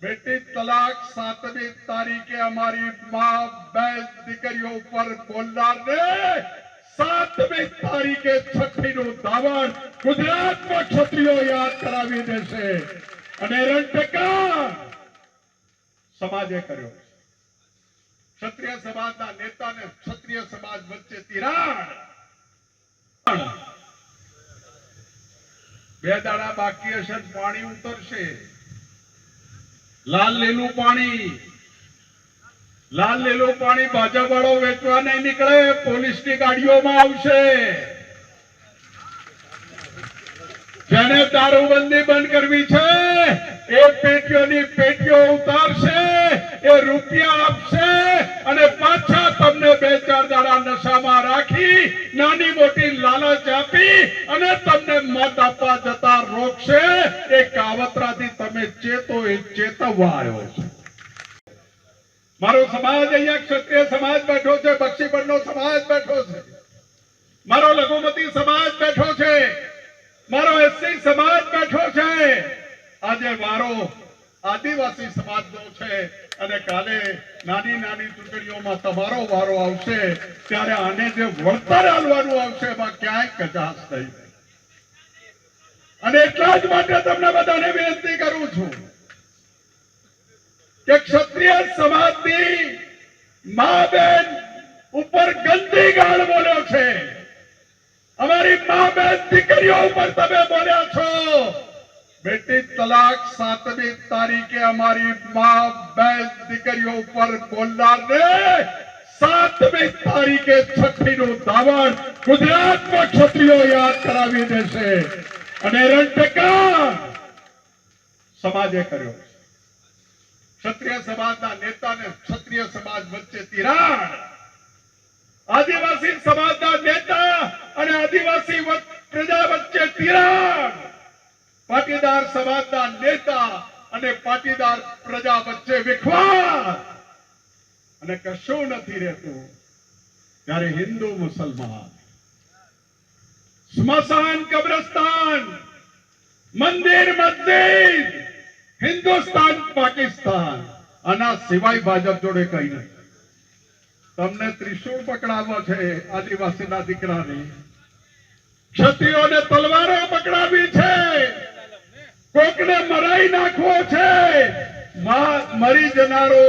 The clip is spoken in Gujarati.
બેટી તલાક સાતમી તારીખે અમારી મા બે દીકરીઓ ઉપર બોલનારને સાતમી તારીખે છઠ્ઠી નું ધાવણ ગુજરાતમાં ક્ષત્રિયો યાદ કરાવી દેશે. અને સમાજે કર્યો. ક્ષત્રિય સમાજના નેતાને ક્ષત્રિય સમાજ વચ્ચે તિરાડ. બે દાડા બાકી હશે પાણી ઉતરશે. લાલ લીલું પાણી. લાલ લીલું પાણી ભાજપ વાળો વેચવા નહીં નીકળે, પોલીસની ગાડીઓમાં આવશે. જેને દારૂબંધી બંધ કરવી છે, એ પેટીઓની પેટીઓ ઉતારશે, એ રૂપિયા આપશે અને પાછા તમને બે ચાર દાડા નશામાં રાખી, નાની મોટી લાલચ આપી અને તમને મત આપવા રોકશે એ કાવતરાથી તમે ચેતો એ ચેતવવા આવ્યો છે. મારો સમાજ અહીંયા ક્ષત્રિય સમાજ બેઠો છે બક્ષીપણનો સમાજ બેઠો છે. મારો લઘુમતી સમાજ બેઠો છે. મારો એસસી સમાજ બેઠો છે. આજે મારો આદિવાસી સમાજનો છે અને કાલે નાની નાની ચૂંટણીઓમાં તમારો વારો આવશે, ત્યારે આને જે વળતર આલવાનું આવશે, એમાં ક્યાંય કચાશ નહીં. અને એટલા જ માટે તમને બધાને વિનંતી કરું છું કે ક્ષત્રિય સમાજની મા બેન ઉપર ગંદી ગાળ બોલ્યો છે. અમારી મા બેન દીકરીઓ ઉપર તમે બોલ્યા છો. બેટી તલાક સાતમી તારીખે અમારી મા બેન દીકરીઓ ઉપર બોલનારને સાતમી તારીખે છઠ્ઠી નું ધાવણ ગુજરાતમાં ક્ષત્રિયો યાદ કરાવી દેશે. અને સમાજે કર્યો. ક્ષત્રિય સમાજના નેતાને ક્ષત્રિય સમાજ વચ્ચે તિરાડ. આદિવાસી સમાજના નેતા અને આદિવાસી પ્રજા વચ્ચે તિરાડ. પાટીદાર સમાજના નેતા અને પાટીદાર પ્રજા વચ્ચે વિખવાદ. અને કશું નથી રહેતું. ત્યારે હિન્દુ મુસલમાન. સ્મશાન કબ્રસ્તાન, મંદિર મસ્જિદ, હિન્દુસ્તાન, પાકિસ્તાન. આના સિવાય ભાજપ જોડે કઈ નહીં તમને ત્રિશૂળ પકડાવવા છે આદિવાસીના દીકરાને. ક્ષત્રિયોને તલવારો પકડાવી છે. કોકને મરાઈ નાખવો છે. મરી જનારો